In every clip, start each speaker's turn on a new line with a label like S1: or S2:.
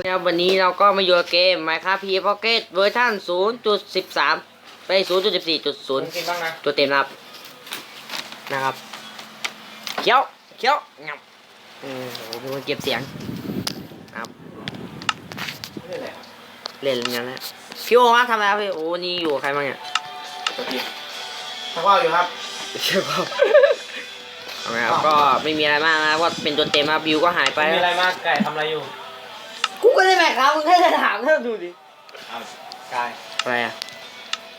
S1: ครับวันนี้เราก็มาอยู่กับเกม Minecraft P Pocket เวอร์ชัน0.13 ไป 0.14.0
S2: กินบ้างนะ
S1: ตัวเต็มนะครับ นะครับ เคี้ยว เคี้ยวงับอืมโอ้โหเป็นคนเก็บเสียงครับ
S2: ไม่ได้เลยครับ
S1: เล่นอย่างนั้นแหละพี่โอครับทำอะไรครับพี่โอ้นี่อยู่กับใครบ้างเนี่ย
S2: ตัวกินทักว่าวอยู่ครับ
S1: เชื่อเปล่าเอาไงครับ ก็ไม่มีอะไรมากนะครับก็เป็นตัวเต็มครับวิวก็หายไป
S2: ไม่มีอะไรมากไก่ทำอะไรอยู่
S1: กูก็ได้แม่ครับมึงแค่จะถามเธอดูดิ
S2: อ้าวไก่
S1: อะไรอะ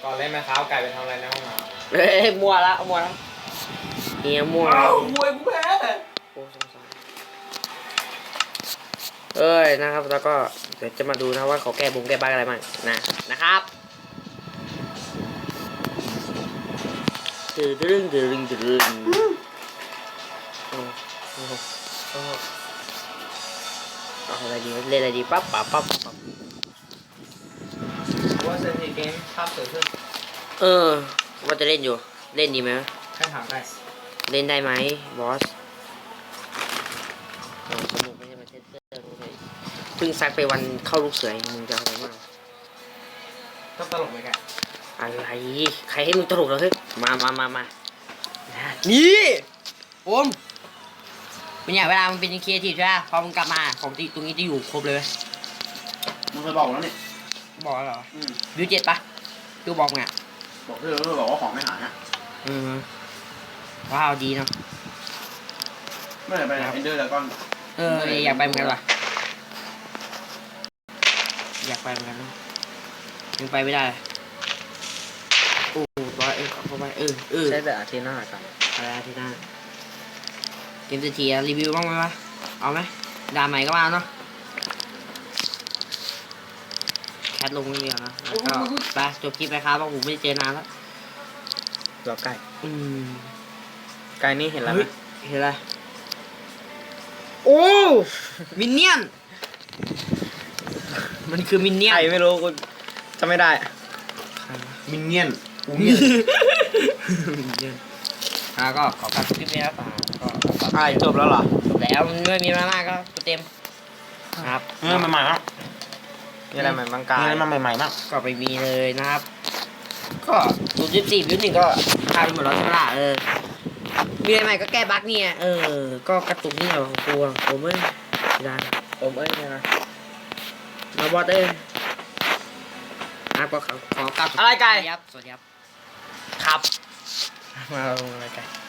S2: ก่อนเล่นไหมครับไก่ไปทำอะไรในห้องน้
S1: เฮ้ยมัวละมัวละเฮียมัวำ
S2: อ้าวมวยกูแพ้
S1: โอ้สงสารเอ้ยนะครับ แล้วก็เดี๋ยวจะมาดูนะว่าเขาแก้บุงแก้บ้าอะไรบ้างนะนะครับตึงตึงตึงตึงโอ้โหโอ้โหเอาอะไรดีเล่นอะไรดีปั๊บปั๊บปั๊บปั๊บ
S2: ว่าเซนติเกมภาพสวยขึ้น
S1: เออ ว่าจะเล่นอยู่ เล่นดีไหม
S2: แค่ถามไก่
S1: เล่นได้ไหมบอสเอาสนุกไม่ใช่มาเทสเตอร์ดูเลยเพิ่งซักไปวันเข้าลูกเสือเองมึงจะเอาอะไรมาก
S2: ต้องตลกไหมไก่
S1: อะไรใครให้มึงตลกเหรอเฮ้ยมามามามานี่โอม เป็นอย่างเวลามันเป็นครีเอทีฟใช่ไหมพอมึงกลับมาของที่ตรงนี้จะอยู่ครบเลยเว้ย
S3: มึงเคยบอกแล้วนี่
S1: บอกแล้วเหรอ
S3: อืม
S1: วิวเจ็ดปะดูบอกไง
S3: บอกเธอเธอบอกว่าของไม่หายอะ
S1: อืมว้าวดีเนาะ
S3: เมื่อไหร่ไปเอนเดอร์แล้วก็
S1: เอออยากไปเหมือนกันว่ะอยากไปเหมือนกันนะยังไปไม่ได้โอ้ร้อยเออเข้าไปเออเออ
S2: ใช้แต่อาทิตย์หน้ากัน
S1: อะไรอาที่หน้า เกมเศรษฐีอะรีวิวบ้างไหมวะเอาไหมด่าใหม่ก็มาเนาะแคทลงไม่มีแล้วนะแล้วก็ไปจบคลิปไปครับเพราะผมไม่ได้เจอนานแล้ว
S2: รอไก่
S1: อืม
S2: ไก่นี่เห็นแล้วไหม
S1: เห็นอะไรโอ้มินเนี่ยน มันคือมินเนี่ยน
S2: ไก่ไม่รู้กูจะไม่ได้
S3: มินเนียนกู
S1: มิ
S3: เนียน
S1: นเนี่ยน อะก็ขอการคลิปนี้แล้วฝากก็ขอ
S2: ไก่จบแล้วเหรอ
S1: จบแล้วมันไม่มีอะไรมากก็ตัวเต็มครับ
S3: เออใหม่ๆมั้ง
S2: มีอะไรใหม่บ้าง
S3: มี
S2: ไก่
S3: อะไรมาใหม่ๆมั้ง
S1: ก็ไปมีเลยนะครับ ก็ศูนย์จุดสี่จุดหนึ่งก็พาไปหมดแล้วใช่ไหมล่ะเออมีอะไรใหม่ก็แก้บั๊กเนี่ยเออ ก็กระตุกนี่เหรอของกูอะผมเอ้ยไม่ได้
S2: ผมเอ้ยเนี่ยนะ
S1: มาบอสเอ้ยอะก็ขอขอกลับ
S2: อะไรไก่
S1: สวัสดีครับสวัสดีครับ
S2: ครับ